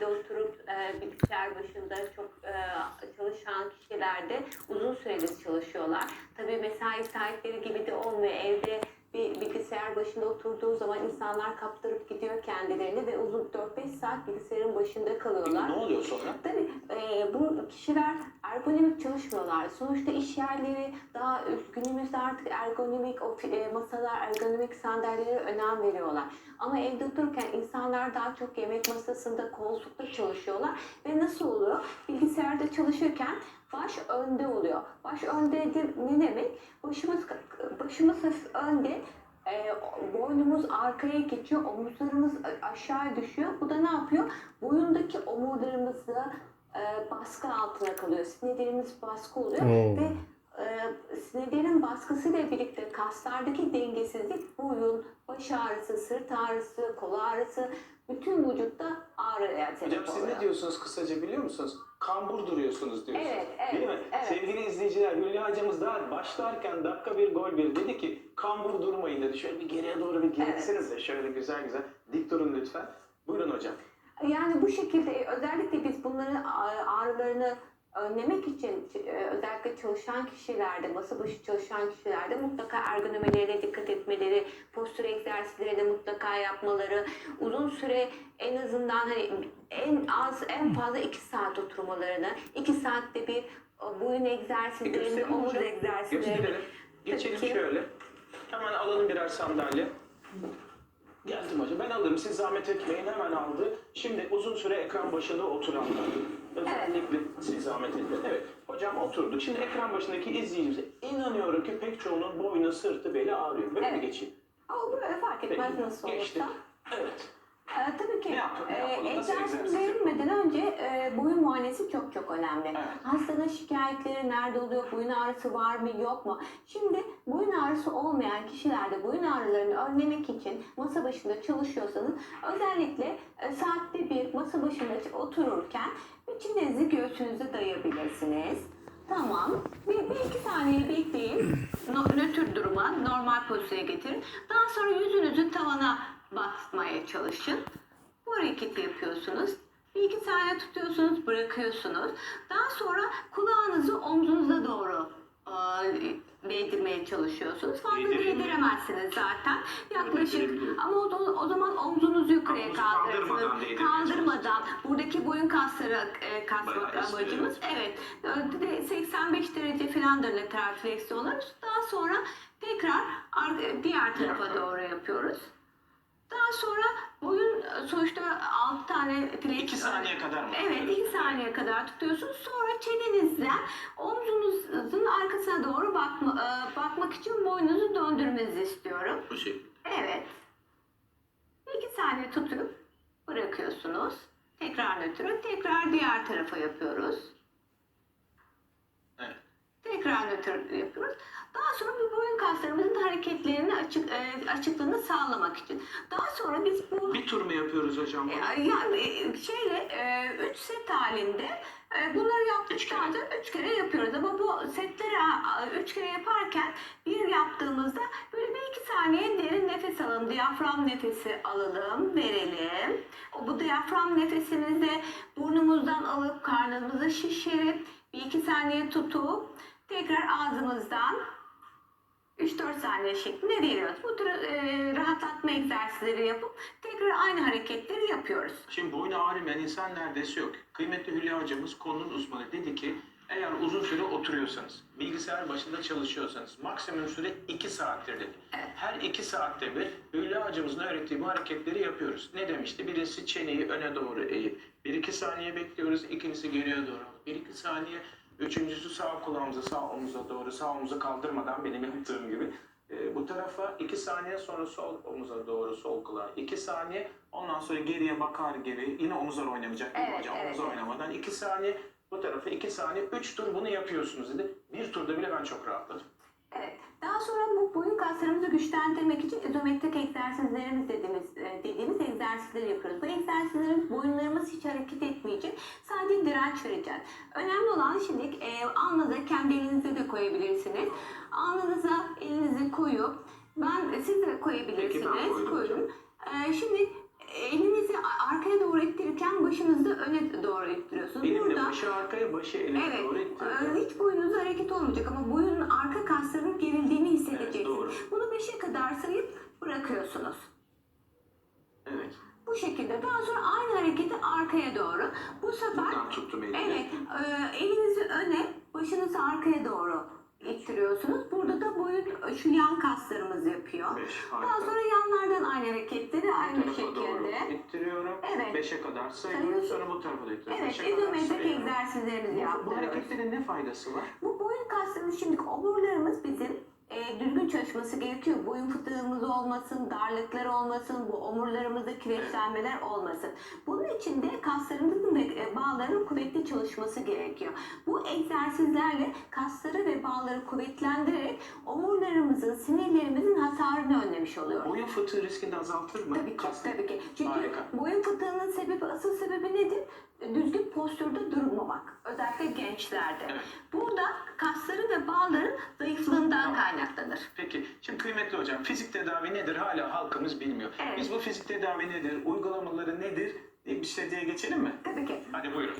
evde oturup e, bilgisayar başında çok e, çalışan kişiler de uzun süredir çalışıyorlar. Tabii mesai saatleri gibi de olmuyor. Evde bilgisayar başında oturduğu zaman insanlar kaptırıp gidiyor kendilerini ve uzun 4-5 saat bilgisayarın başında kalıyorlar. ne oluyor sonra? Tabii e, bu kişiler ergonomik çalışmıyorlar. Sonuçta iş yerleri daha günümüzde artık ergonomik e, masalar, ergonomik sandalyelere önem veriyorlar. Ama evde otururken insanlar daha çok yemek masasında, koltukta çalışıyorlar. Ve nasıl oluyor? Bilgisayarda çalışırken baş önde oluyor. Baş önde de- ne demek? Başımız başımız önde, e, boynumuz arkaya geçiyor, omuzlarımız aşağı düşüyor. Bu da ne yapıyor? Boyundaki omurlarımızı e, baskı altına kalıyor. Sinirlerimiz baskı oluyor Oo. ve e, sinirlerin baskısıyla birlikte kaslardaki dengesizlik boyun, baş ağrısı, sırt ağrısı, kol ağrısı bütün vücutta ağrıya sebep Hocam siz ne diyorsunuz kısaca biliyor musunuz? Kambur duruyorsunuz diyorsunuz. Evet, evet, Değil mi? evet. Sevgili izleyiciler Hülya hocamız daha başlarken dakika bir gol bir dedi ki kambur durmayın dedi. Şöyle bir geriye doğru bir gelirseniz de şöyle güzel güzel dik durun lütfen. Buyurun hocam. Yani bu şekilde özellikle biz bunların ağ- ağrılarını önlemek için e, özellikle çalışan kişilerde, masa başı çalışan kişilerde mutlaka ergonomilerine dikkat etmeleri, postür egzersizlerini mutlaka yapmaları, uzun süre en azından hani en az en fazla 2 saat oturmalarını, 2 saatte bir e, boyun egzersizlerini, omuz egzersizlerini. Geçelim şöyle. Hemen alalım birer sandalye. Geldim hocam. Ben alırım. Siz zahmet etmeyin. Hemen aldı. Şimdi uzun süre ekran başında oturanlar. Özellikle siz zahmet etmeyin. Evet. Hocam oturduk. Şimdi ekran başındaki izleyicimize inanıyorum ki pek çoğunun boynu, sırtı, beli ağrıyor. Böyle mi Evet. geçeyim? Ama böyle fark etmez Peki. nasıl Geçti. olursa. Ne e, egzersiz verilmeden önce e, boyun muayenesi çok çok önemli. Evet. Hastanın şikayetleri nerede oluyor, boyun ağrısı var mı yok mu? Şimdi boyun ağrısı olmayan kişilerde boyun ağrılarını önlemek için masa başında çalışıyorsanız özellikle e, saatte bir masa başında otururken içinizi göğsünüze dayayabilirsiniz. Tamam. Bir, bir iki saniye bekleyin. No, nötr duruma, normal pozisyona getirin. Daha sonra yüzünüzü tavana basmaya çalışın. Hareketi yapıyorsunuz. Bir iki saniye tutuyorsunuz, bırakıyorsunuz. Daha sonra kulağınızı omzunuza doğru e, değdirmeye çalışıyorsunuz. Fazla değdiremezsiniz zaten. Yaklaşık ama o, o zaman omzunuzu yukarıya kaldırırsınız. kaldırmadan Kaldırmadan. Buradaki boyun kasları e, kasmak amacımız. Evet. Bir de 85 derece falandır lateral fleksiyonlar. Daha sonra tekrar ar- diğer tarafa. doğru yapıyoruz. Daha sonra boyun e, sonuçta 6 tane flex. İki saniye kadar mı? Evet 2 saniye kadar tutuyorsunuz. Sonra çenenizden omzunuzun arkasına doğru bakma, e, bakmak için boynunuzu döndürmenizi istiyorum. Bu şekilde. Evet. 2 saniye tutup bırakıyorsunuz. Tekrar nötr, tekrar diğer tarafa yapıyoruz. Evet. Tekrar nötr yapıyoruz. Sonra bu boyun kaslarımızın hareketlerini açık e, açıklığını sağlamak için. Daha sonra biz bu Bir tur mu yapıyoruz hocam? e, yani e, şeyle 3 set halinde e, bunları yaptıktan Üç sonra 3 kere yapıyoruz. Ama bu setleri 3 kere yaparken bir yaptığımızda böyle bir iki saniye derin nefes alalım. Diyafram nefesi alalım, verelim. Bu diyafram nefesimizde burnumuzdan alıp karnımızı şişirip bir iki saniye tutup tekrar ağzımızdan 3-4 saniye şeklinde veriyoruz. Bu tür e, rahatlatma egzersizleri yapıp tekrar aynı hareketleri yapıyoruz. Şimdi boynu ağrımayan insan neredeyse yok. Kıymetli Hülya hocamız konunun uzmanı dedi ki eğer uzun süre oturuyorsanız, bilgisayar başında çalışıyorsanız maksimum süre 2 saattir dedi. Evet. Her 2 saatte bir Hülya hocamızın öğrettiği bu hareketleri yapıyoruz. Ne demişti? Birincisi çeneyi öne doğru eğip 1-2 saniye bekliyoruz. İkincisi geriye doğru. 1-2 saniye. Üçüncüsü sağ kulağımıza, sağ omuza doğru, sağ omuzu kaldırmadan benim yaptığım gibi. Ee, bu tarafa 2 saniye sonra sol omuza doğru, sol kulağa 2 saniye. Ondan sonra geriye bakar gibi yine omuzlar oynamayacak mi Evet, hocam? evet, Omuzlar oynamadan 2 saniye bu tarafa 2 saniye 3 tur bunu yapıyorsunuz dedi. Bir turda bile ben çok rahatladım. Daha sonra bu boyun kaslarımızı güçlendirmek için izometrik egzersizlerimiz dediğimiz e, dediğimiz egzersizleri yapıyoruz. Bu egzersizlerimiz boyunlarımız hiç hareket etmeyecek. Sadece direnç vereceğiz. Önemli olan şimdi e, alnınıza kendi elinize de koyabilirsiniz. Alnınıza elinizi koyup ben siz de koyabilirsiniz. Peki, Koyun. E, şimdi elinizi arkaya doğru ittirirken başınızı öne doğru ittiriyorsunuz. Elimle Burada başı arkaya, başı elime Evet, doğru e, ittiriyorum. hiç boynunuzda hareket olmayacak ama boyunun arka kaslarının gerildiğini Evet, hissedeceksiniz. doğru. Bunu 5'e kadar sayıp bırakıyorsunuz. Evet. Bu şekilde. Daha sonra aynı hareketi arkaya doğru. Bu sefer Buradan tuttum evet, e, elinizi öne, başınızı arkaya doğru ittiriyorsunuz. Burada da boyun şu yan kaslarımız yapıyor. Beş, Daha harika. sonra yanlardan aynı hareketleri aynı Bu tarafa doğru şekilde. ittiriyorum. Evet. Beşe kadar sayıyorum. Sayıyorsun. Sonra bu tarafa da ittiriyorum. Evet, Beşe kadar izometrik sayıyorum. egzersizlerimizi Bu, bu yaptırıyoruz. hareketlerin ne faydası var? Bu boyun kaslarımız şimdi omurlarımız bizim e, düzgün çalışması gerekiyor. Boyun fıtığımız olmasın, darlıklar olmasın, bu omurlarımızda kireçlenmeler olmasın. Bunun için de kaslarımızın ve e, bağların kuvvetli çalışması gerekiyor. Bu egzersizlerle kasları ve bağları kuvvetlendirerek omurlarımızın, sinirlerimizin hasarını önlemiş oluyoruz. Boyun fıtığı riskini azaltır mı? Tabii ki, Kas- tabii ki. Çünkü Harika. boyun fıtığının sebebi, asıl sebebi nedir? Düzgün postürde durmamak. Özellikle gençlerde. Evet. Burada kasları ve bağların zayıflığından kaynaklanır. Peki, şimdi kıymetli hocam, fizik tedavi nedir hala halkımız bilmiyor. Evet. Biz bu fizik tedavi nedir, uygulamaları nedir, bir şey diye geçelim mi? Tabii ki. Hadi buyurun.